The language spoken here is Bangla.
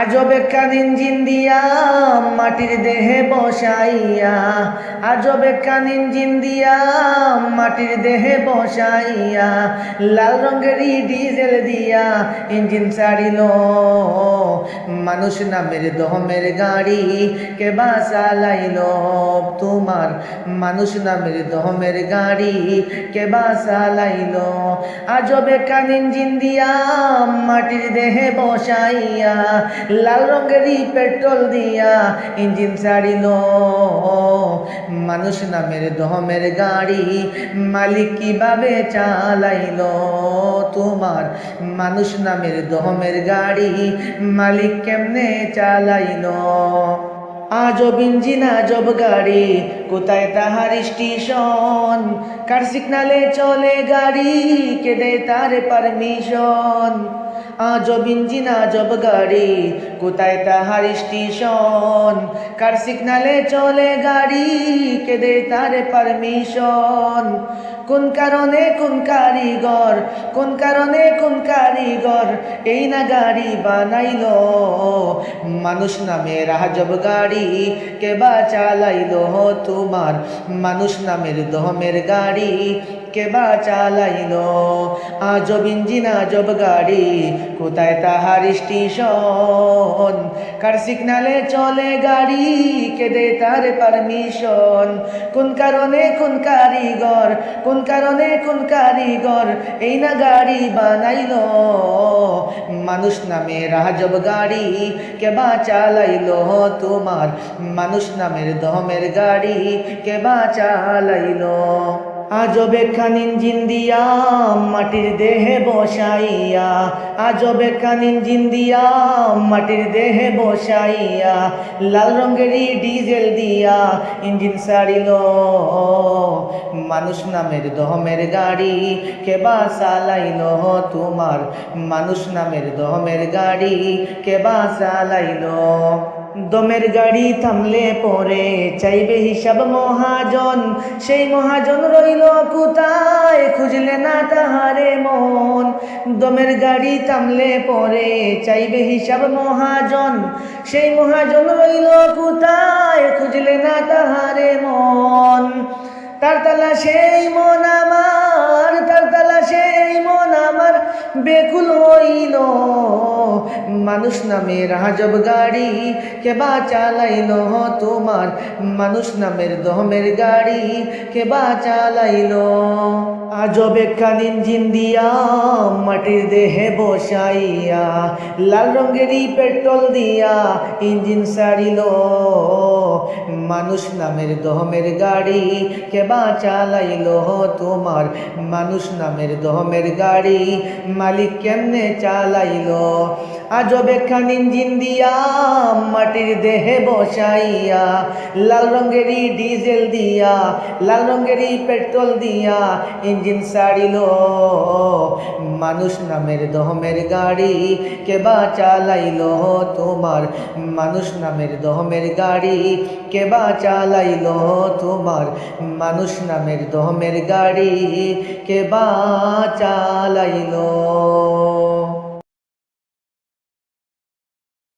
আজব কান ইঞ্জিন দিয়া মাটির দেহে বসাইয়া, আজব কান ইঞ্জিন দিয়া মাটির দেহে বসাইয়া, লাল রঙেরই ডিজেল দিয়া ইঞ্জিন ছাড়িল। মানুষ নামের দহমের গাড়ি কে বা চালাইল। তোমার মানুষ নামের দহমের গাড়ি কে বা চালাইল। আজব কান ইঞ্জিন দিয়া মাটির দেহে বসাইয়া লাল রঙেরই পেট্রোল দিয়া ইঞ্জিন ছাড়িল। মানুষ নামের দহমের গাড়ি মালিক কীভাবে চালাইল? তোমার মানুষ নামের দহমের গাড়ি মালিক কেমনে চালাইল? আজব ইঞ্জিন, আজব গাড়ি, কোথায় তাহার স্টেশন? কার সিগনালে চলে গাড়ি কে দেয় তার পারমিশন? আজব ইঞ্জিন, আজব গাড়ি, কোথায় তাহার স্টেশন? কার সিগনালে চলে গাড়ি? কে দেয় তার পারমিশন? কোন কারণে কোন কারিগর? কোন কারণে কোন কারিগর? এই না গাড়ি বানাইল। মানুষ নামে রাজব গাড়ি কে বা চালাইল তোমার? মানুষ নামের দহমের গাড়ি কে বা চালাইল। আজব ইঞ্জিন, আজব গাড়ি, কোথায় তাহার স্টেশন? কার সিগনালে চলে গাড়ি কে দে তার পারমিশন? কোন কারণে কোন কারিগর, কোন কারণে কোন কারিগর এই না গাড়ি বানাইল? মানুষ নামে রাজব গাড়ি, কে বা চালাইল তোমার? মানুষ নামের দহমের গাড়ি, কে বা চালাইল? আজবে খান ইঞ্জিন দিয়া, মাটির দেহে বসাইয়া। আজবে খান ইঞ্জিন দিয়া, মাটির দেহে বসাইয়া। লাল রঙেরই ডিজেল দিয়া ইঞ্জিন সারিল। মানুষ নামের দহমের গাড়ি কে বা চালাইল? তোমার মানুষ নামের দহমের গাড়ি কে বা চালাইল? দমের গাড়ি থামলে পরে চাইবে হিসাব মহাজন। সেই মহাজন রইল কোথায়? খুঁজলে না তাহারে মন। দমের গাড়ি থামলে পরে চাইবে হিসাব মহাজন। সেই মহাজন রইল কোথায়? খুঁজলে না তাহারে মন। তার তালা সেই মন আমার। বেকুল হইল। মানুষ নামের রাজব গাড়ি, কে বা চালাইল তোমার? মানুষ নামের দহমের গাড়ি, কে বা চালাইল? আজব একখান ইঞ্জিন দিয়া মাটির দেহে বসাইয়া, লাল রঙেরই পেট্রোল দিয়া ইঞ্জিন সারিল। মানুষ নামের দহমের গাড়ি, কে বা চালাইল তোমার? মানুষ নামের দহমের গাড়ি, মালিক কেমনে চালাইল? আজব একখান ইঞ্জিন দিয়া মাটির দেহে বসাইয়া, লাল রঙেরই ডিজেল দিয়া, লাল রঙেরই পেট্রোল দিয়া ইঞ্জিন সারিল। মানুষ নামের দহমের গাড়ি কে বা চালাইল? তোমার মানুষ নামের দহমের গাড়ি কে বা চালাইল? তোমার মানুষ নামের দহমের গাড়ি কে বা চালাইল?